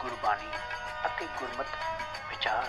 ਗੁਰਬਾਣੀ ਅਤੇ ਗੁਰਮਤ ਵਿਚਾਰ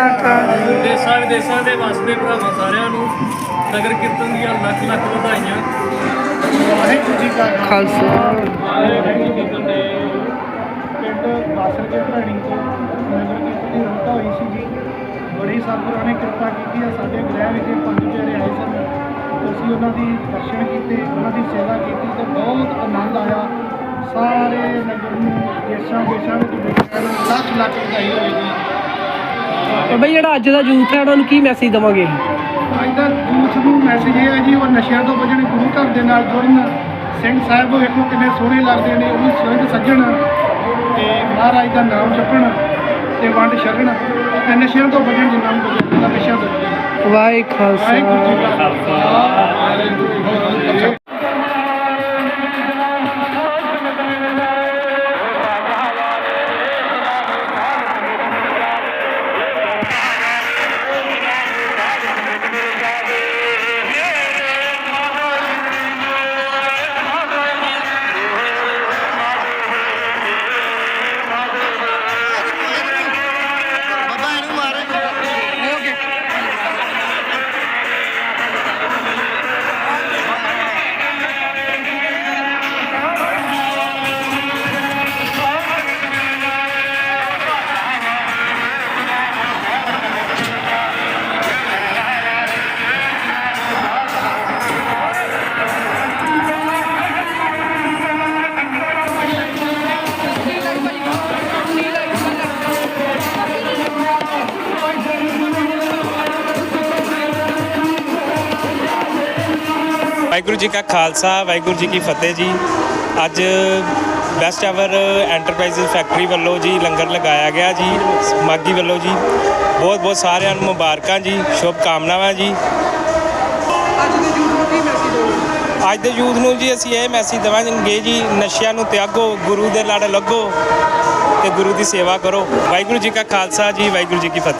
ਅਕਾਲ। ਦੇਸਾਂ ਵਿਦੇਸਾਂ ਦੇ ਵਸਦੇ ਭਰਾਵਾਂ ਸਾਰਿਆਂ ਨੂੰ ਨਗਰ ਕੀਰਤਨ ਦੀਆਂ ਲੱਖ ਲੱਖ ਵਧਾਈਆਂ। ਵਾਹਿਗੁਰੂ ਜੀ ਕਾ ਖਾਲਸਾ। ਵਾਹਿਗੁਰੂ ਜੀ ਕੀ ਫਤਿਹ ਪਿੰਡ ਬਾਸਰ ਕੇ ਭਰਾਣੀ ਤੋਂ ਨਗਰ ਕੀਰਤਨ ਦੀ ਰੌਣਕ ਹੋਈ ਸੀ ਜੀ ਬੜੀ ਸਤਿਗੁਰਾਂ ਨੇ ਕਿਰਪਾ ਕੀਤੀ ਹੈ ਸਾਡੇ ਗ੍ਰਹਿ ਵਿਖੇ ਪੰਜ ਪਿਆਰੇ ਆਏ ਸਨ। ਅਸੀਂ ਉਹਨਾਂ ਦੀ ਦਰਸ਼ਨ ਕੀਤੇ ਉਹਨਾਂ ਦੀ ਸੇਵਾ ਕੀਤੀ ਤੇ ਬਹੁਤ ਆਨੰਦ ਆਇਆ। ਸਾਰੇ ਨਗਰ ਨੂੰ ਦੇਸ਼ਾਂ ਦੇਸ਼ਾਂ ਵਿੱਚ ਨੂੰ ਲੱਖ ਲੱਖ ਵਧਾਈ ਹੋਵੇਗੀ। ਬਈ ਜਿਹੜਾ ਅੱਜ ਦਾ ਯੂਥ ਹੈ ਉਹਨਾਂ ਨੂੰ ਕੀ ਮੈਸੇਜ ਦਵਾਂਗੇ? ਅੱਜ ਦਾ ਯੂਥ ਨੂੰ ਮੈਸੇਜ ਇਹ ਹੈ ਜੀ ਉਹ ਨਸ਼ਿਆਂ ਤੋਂ ਬਚਣ ਗੁਰੂ ਘਰ ਦੇ ਨਾਲ ਜੁੜਨ। ਸਿੰਘ ਸਾਹਿਬ ਵੇਖੋ ਕਿੰਨੇ ਸੋਹਣੇ ਲੱਗਦੇ ਨੇ ਉਹ ਵੀ ਸੋਹਣੇ ਸੱਜਣ ਤੇ ਮਹਾਰਾਜ ਦਾ ਨਾਮ ਜਪਣ ਤੇ ਵੰਡ ਛਕਣ। ਤੇ ਨਸ਼ਿਆਂ ਤੋਂ ਬਚਣ ਜਿੰਨਾ ਨੂੰ ਬਚਣ ਦਾ ਨਸ਼ਿਆਂ ਤੋਂ। ਵਾਹਿਗੁਰੂ ਖਾਲਸਾ ਕਾ ਖਾਲਸਾ। ਵਾਹਿਗੁਰੂ ਜੀ ਕੀ ਫਤਿਹ ਵਾਹਿਗੁਰੂ ਜੀ ਕਾ ਖਾਲਸਾ ਵਾਹਿਗੁਰੂ ਜੀ ਕੀ ਫਤਿਹ ਜੀ। ਅੱਜ ਬੈਸਟ ਐਵਰ ਐਂਟਰਪ੍ਰਾਈਜ਼ਸ ਫੈਕਟਰੀ ਵੱਲੋਂ ਜੀ ਲੰਗਰ ਲਗਾਇਆ ਗਿਆ ਜੀ ਮਾਗੀ ਵੱਲੋਂ ਜੀ। ਬਹੁਤ ਬਹੁਤ ਸਾਰਿਆਂ ਨੂੰ ਮੁਬਾਰਕਾਂ ਜੀ ਸ਼ੁਭ ਕਾਮਨਾਵਾਂ ਜੀ। ਅੱਜ ਦੇ ਯੂਥ ਨੂੰ ਕੀ ਮੈਸੇਜ ਦੋਗੇ ਅੱਜ ਦੇ ਯੂਥ ਨੂੰ ਜੀ ਅਸੀਂ ਇਹ ਮੈਸੇਜ ਦੇਵਾਂਗੇ ਜੀ ਨਸ਼ਿਆਂ ਨੂੰ ਤਿਆਗੋ ਗੁਰੂ ਦੇ ਲੜ ਲੱਗੋ ਤੇ ਗੁਰੂ ਦੀ ਸੇਵਾ ਕਰੋ। ਵਾਹਿਗੁਰੂ ਜੀ ਕਾ ਖਾਲਸਾ ਜੀ ਵਾਹਿਗੁਰੂ ਜੀ ਕੀ ਫਤਿਹ।